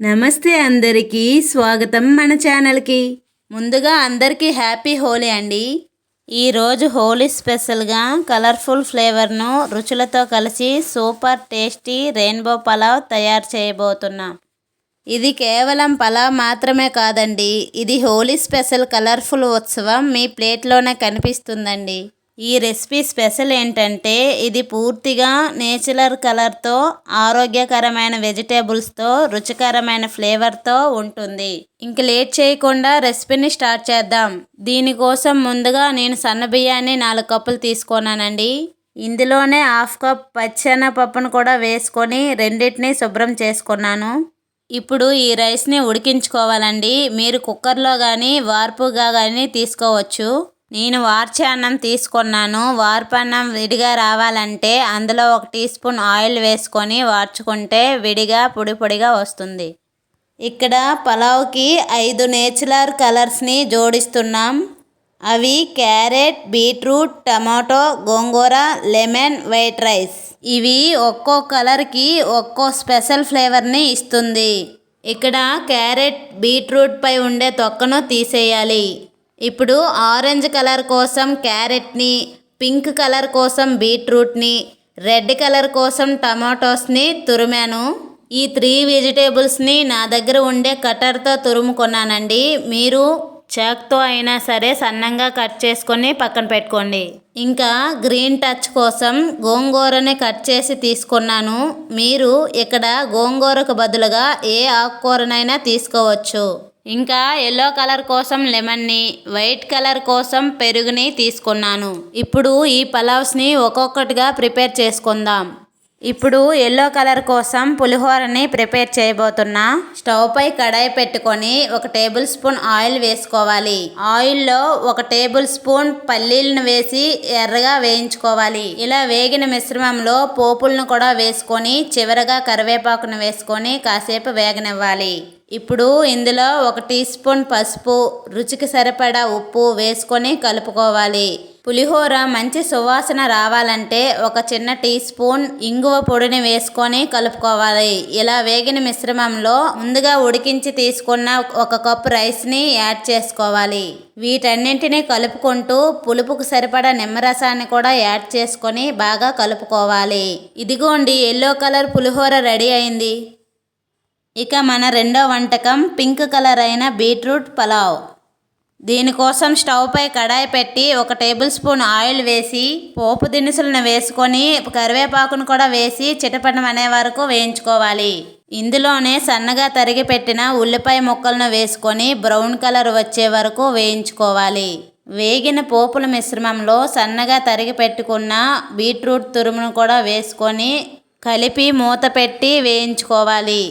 నమస్తే అందరికీ స్వాగతం మన ఛానల్కి. ముందుగా అందరికీ హ్యాపీ హోలీ అండి. ఈరోజు హోలీ స్పెషల్గా కలర్ఫుల్ ఫ్లేవర్ను రుచులతో కలిసి సూపర్ టేస్టీ రెయిన్బో పలావ్ తయారు చేయబోతున్నాం. ఇది కేవలం పలావ్ మాత్రమే కాదండి ఇది హోలీ స్పెషల్ కలర్ఫుల్ ఉత్సవం మీ ప్లేట్లోనే కనిపిస్తుందండి. ఈ రెసిపీ స్పెషల్ ఏంటంటే ఇది పూర్తిగా నేచురల్ కలర్తో ఆరోగ్యకరమైన వెజిటేబుల్స్తో రుచికరమైన ఫ్లేవర్తో ఉంటుంది. ఇంక లేట్ చేయకుండా రెసిపీని స్టార్ట్ చేద్దాం. దీనికోసం ముందుగా నేను సన్న బియ్యాన్ని నాలుగు కప్పులు తీసుకున్నానండి ఇందులోనే హాఫ్ కప్ పచ్చెన పప్పును కూడా వేసుకొని రెండింటిని శుభ్రం చేసుకున్నాను. ఇప్పుడు ఈ రైస్ని ఉడికించుకోవాలండి. మీరు కుక్కర్లో కానీ వార్పుగా కానీ తీసుకోవచ్చు. నేను వార్చాన్నం తీసుకున్నాను. వార్పు అన్నం విడిగా రావాలంటే అందులో ఒక టీ స్పూన్ ఆయిల్ వేసుకొని వార్చుకుంటే విడిగా పొడి పొడిగా వస్తుంది. ఇక్కడ పలావ్కి ఐదు నేచురల్ కలర్స్ని జోడిస్తున్నాం. అవి carrot beetroot tomato gongura lemon white rice. ఇవి ఒక్కో కలర్కి ఒక్కో స్పెషల్ ఫ్లేవర్ని ఇస్తుంది. ఇక్కడ క్యారెట్ బీట్రూట్ పై ఉండే తొక్కను తీసేయాలి. ఇప్పుడు ఆరెంజ్ కలర్ కోసం క్యారెట్ని పింక్ కలర్ కోసం బీట్రూట్ని రెడ్ కలర్ కోసం టమాటోస్ని తురిమాను. ఈ త్రీ వెజిటేబుల్స్ని నా దగ్గర ఉండే కట్టర్తో తురుముకున్నానండి. మీరు చాక్తో అయినా సరే సన్నంగా కట్ చేసుకొని పక్కన పెట్టుకోండి. ఇంకా గ్రీన్ టచ్ కోసం గోంగూరని కట్ చేసి తీసుకున్నాను. మీరు ఇక్కడ గోంగూరకు బదులుగా ఏ ఆకుకూరనైనా తీసుకోవచ్చు. ఇంకా ఎల్లో కలర్ కోసం లెమన్ని వైట్ కలర్ కోసం పెరుగుని తీసుకున్నాను. ఇప్పుడు ఈ పలావ్స్ని ఒక్కొక్కటిగా ప్రిపేర్ చేసుకుందాం. ఇప్పుడు ఎల్లో కలర్ కోసం పులిహోరని ప్రిపేర్ చేయబోతున్నా. స్టవ్ పై కడాయి పెట్టుకొని ఒక టేబుల్ స్పూన్ ఆయిల్ వేసుకోవాలి. ఆయిల్లో ఒక టేబుల్ స్పూన్ పల్లీలను వేసి ఎర్రగా వేయించుకోవాలి. ఇలా వేగిన మిశ్రమంలో పోపులను కూడా వేసుకొని చివరగా కరివేపాకును వేసుకొని కాసేపు వేగనివ్వాలి. ఇప్పుడు ఇందులో ఒక టీ స్పూన్ పసుపు రుచికి సరిపడా ఉప్పు వేసుకొని కలుపుకోవాలి. పులిహోర మంచి సువాసన రావాలంటే ఒక చిన్న టీ స్పూన్ ఇంగువ పొడిని వేసుకొని కలుపుకోవాలి. ఇలా వేగిన మిశ్రమంలో ముందుగా ఉడికించి తీసుకున్న ఒక కప్పు రైస్ని యాడ్ చేసుకోవాలి. వీటన్నింటినీ కలుపుకుంటూ పులుపుకు సరిపడా నిమ్మరసాన్ని కూడా యాడ్ చేసుకొని బాగా కలుపుకోవాలి. ఇదిగోండి ఎల్లో కలర్ పులిహోర రెడీ అయింది. ఇక మన రెండో వంటకం పింక్ కలర్ అయిన బీట్రూట్ పలావ్. దీనికోసం స్టవ్ పై కడాయి పెట్టి ఒక టేబుల్ స్పూన్ ఆయిల్ వేసి పోపు దినుసులను వేసుకొని కరివేపాకును కూడా వేసి చిటపటం అనే వరకు వేయించుకోవాలి. ఇందులోనే సన్నగా తరిగి పెట్టిన ఉల్లిపాయ ముక్కలను వేసుకొని బ్రౌన్ కలర్ వచ్చే వరకు వేయించుకోవాలి. వేగిన పోపుల మిశ్రమంలో సన్నగా తరిగి పెట్టుకున్న బీట్రూట్ తురుమును కూడా వేసుకొని కలిపి మూత పెట్టి వేయించుకోవాలి.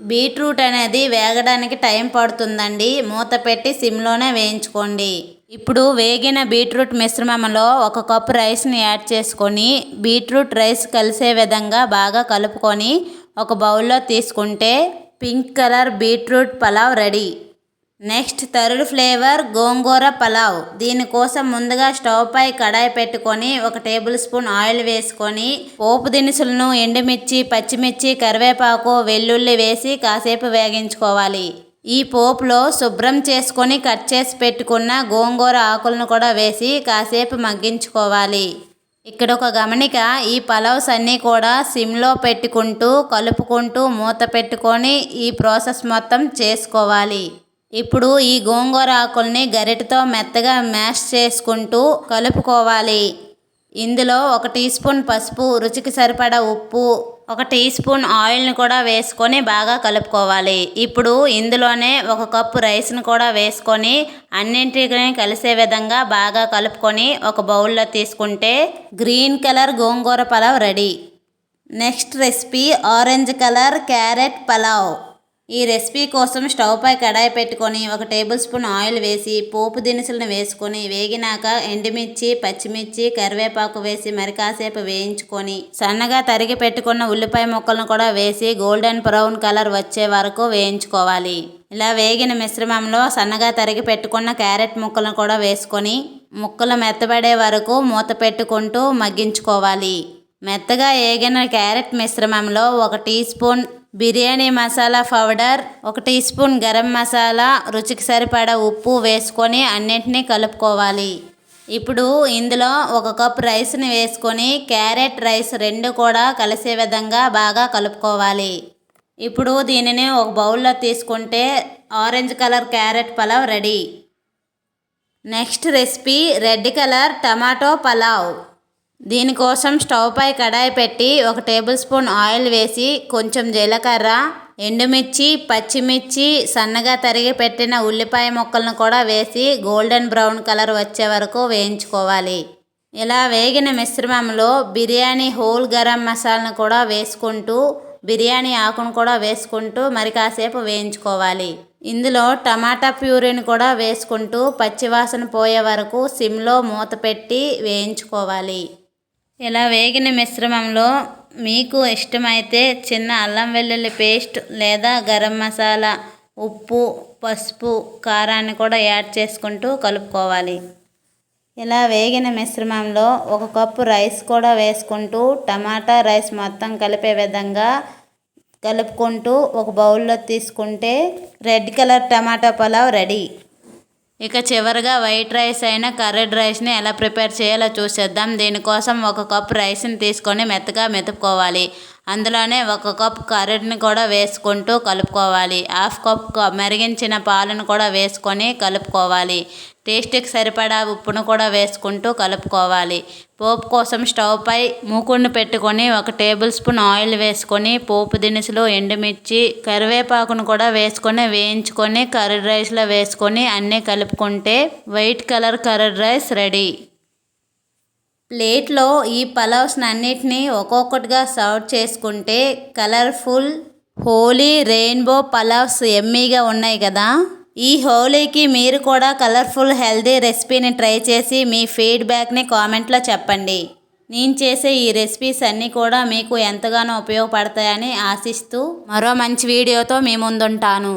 బీట్రూట్ అనేది వేగడానికి టైం పడుతుందండి. మూత పెట్టి సిమ్లోనే వేయించుకోండి. ఇప్పుడు వేగిన బీట్రూట్ మిశ్రమంలో ఒక కప్పు రైస్ని యాడ్ చేసుకొని బీట్రూట్ రైస్ కలిసే విధంగా బాగా కలుపుకొని ఒక బౌల్లో తీసుకుంటే pink colour beetroot pulao ready. Next తరుడు flavour gongura pulao. దీనికోసం ముందుగా స్టవ్ పై కడాయి పెట్టుకొని ఒక టేబుల్ స్పూన్ ఆయిల్ వేసుకొని పోపు దినుసులను ఎండుమిర్చి పచ్చిమిర్చి కరివేపాకు వెల్లుల్లి వేసి కాసేపు వేగించుకోవాలి. ఈ పోపులో శుభ్రం చేసుకొని కట్ చేసి పెట్టుకున్న గోంగూర ఆకులను కూడా వేసి కాసేపు మగ్గించుకోవాలి. ఇక్కడ ఒక గమనిక ఈ పలావ్స్ అన్నీ కూడా సిమ్లో పెట్టుకుంటూ కలుపుకుంటూ మూత పెట్టుకొని ఈ ప్రాసెస్ మొత్తం చేసుకోవాలి. ఇప్పుడు ఈ గోంగూర ఆకుల్ని గరిటతో మెత్తగా మ్యాష్ చేసుకుంటూ కలుపుకోవాలి. ఇందులో ఒక టీ స్పూన్ పసుపు రుచికి సరిపడా ఉప్పు ఒక టీ స్పూన్ ఆయిల్ని కూడా వేసుకొని బాగా కలుపుకోవాలి. ఇప్పుడు ఇందులోనే ఒక కప్పు రైస్ని కూడా వేసుకొని అన్నింటినీ కలిసే విధంగా బాగా కలుపుకొని ఒక బౌల్లో తీసుకుంటే green colour gongura pulao ready. Next recipe orange colour carrot pulao. ఈ రెసిపీ కోసం స్టవ్ పై కడాయి పెట్టుకొని ఒక టేబుల్ స్పూన్ ఆయిల్ వేసి పోపు దినుసులను వేసుకొని వేగినాక ఎండుమిర్చి పచ్చిమిర్చి కరివేపాకు వేసి మరి కాసేపు వేయించుకొని సన్నగా తరిగి పెట్టుకున్న ఉల్లిపాయ ముక్కలను కూడా వేసి గోల్డెన్ బ్రౌన్ కలర్ వచ్చే వరకు వేయించుకోవాలి. ఇలా వేగిన మిశ్రమంలో సన్నగా తరిగి పెట్టుకున్న క్యారెట్ ముక్కలను కూడా వేసుకొని ముక్కలు మెత్తబడే వరకు మూత పెట్టుకుంటూ మగ్గించుకోవాలి. మెత్తగా ఏగిన క్యారెట్ మిశ్రమంలో ఒక teaspoon biryani masala powder ఒక టీ స్పూన్ గరం మసాలా రుచికి సరిపడా ఉప్పు వేసుకొని అన్నింటినీ కలుపుకోవాలి. ఇప్పుడు ఇందులో ఒక కప్ రైస్ని వేసుకొని క్యారెట్ రైస్ రెండు కూడా కలిసే విధంగా బాగా కలుపుకోవాలి. ఇప్పుడు దీనిని ఒక బౌల్లో తీసుకుంటే orange colour carrot pulao ready. Next recipe red colour tomato pulao. దీనికోసం స్టవ్ పై కడాయి పెట్టి ఒక టేబుల్ స్పూన్ ఆయిల్ వేసి కొంచెం జీలకర్ర ఎండుమిర్చి పచ్చిమిర్చి సన్నగా తరిగి పెట్టిన ఉల్లిపాయ ముక్కలను కూడా వేసి గోల్డెన్ బ్రౌన్ కలర్ వచ్చే వరకు వేయించుకోవాలి. ఇలా వేగిన మిశ్రమంలో బిర్యానీ హోల్ గరం మసాలాను కూడా వేసుకుంటూ బిర్యానీ ఆకును కూడా వేసుకుంటూ మరి కాసేపు వేయించుకోవాలి. ఇందులో టమాటా ప్యూరీని కూడా వేసుకుంటూ పచ్చివాసన పోయే వరకు సిమ్లో మూత పెట్టి వేయించుకోవాలి. ఇలా వేగిన మిశ్రమంలో మీకు ఇష్టమైతే చిన్న అల్లం వెల్లుల్లి పేస్ట్ లేదా గరం మసాలా ఉప్పు పసుపు కారాన్ని కూడా యాడ్ చేసుకుంటూ కలుపుకోవాలి. ఇలా వేగిన మిశ్రమంలో ఒక కప్పు రైస్ కూడా వేసుకుంటూ టమాటా రైస్ మొత్తం కలిపే విధంగా కలుపుకుంటూ ఒక బౌల్లో తీసుకుంటే red colour tomato pulao ready. ఇక చివరిగా వైట్ రైస్ అయినా కర్రీడ్ రైస్ని ఎలా ప్రిపేర్ చేయాలో చూసేద్దాం. దీనికోసం ఒక కప్ రైస్ని తీసుకొని మెత్తగా మెతుక్కోవాలి. అందులోనే ఒక కప్ కర్రీడ్ని కూడా వేసుకుంటూ కలుపుకోవాలి. హాఫ్ కప్ మరిగించిన పాలను కూడా వేసుకొని కలుపుకోవాలి. టేస్ట్కి సరిపడా ఉప్పును కూడా వేసుకుంటూ కలుపుకోవాలి. పోపు కోసం స్టవ్ పై మూకుడిని పెట్టుకొని ఒక టేబుల్ స్పూన్ ఆయిల్ వేసుకొని పోపు దినుసులు ఎండుమిర్చి కరివేపాకును కూడా వేసుకొని వేయించుకొని కర్రీ రైస్లో వేసుకొని అన్నీ కలుపుకుంటే white colour curry rice ready. ప్లేట్లో ఈ పలావ్స్ని అన్నిటినీ ఒక్కొక్కటిగా సర్వ్ చేసుకుంటే కలర్ఫుల్ హోలీ రెయిన్బో పలావ్స్ ఎమ్మీగా ఉన్నాయి కదా. ఈ హోలీకి మీరు కూడా కలర్ఫుల్ హెల్దీ రెసిపీని ట్రై చేసి మీ ఫీడ్బ్యాక్ని కామెంట్లో చెప్పండి. నేను చేసే ఈ రెసిపీస్ అన్నీ కూడా మీకు ఎంతగానో ఉపయోగపడతాయని ఆశిస్తూ మరో మంచి వీడియోతో మీ ముందుంటాను.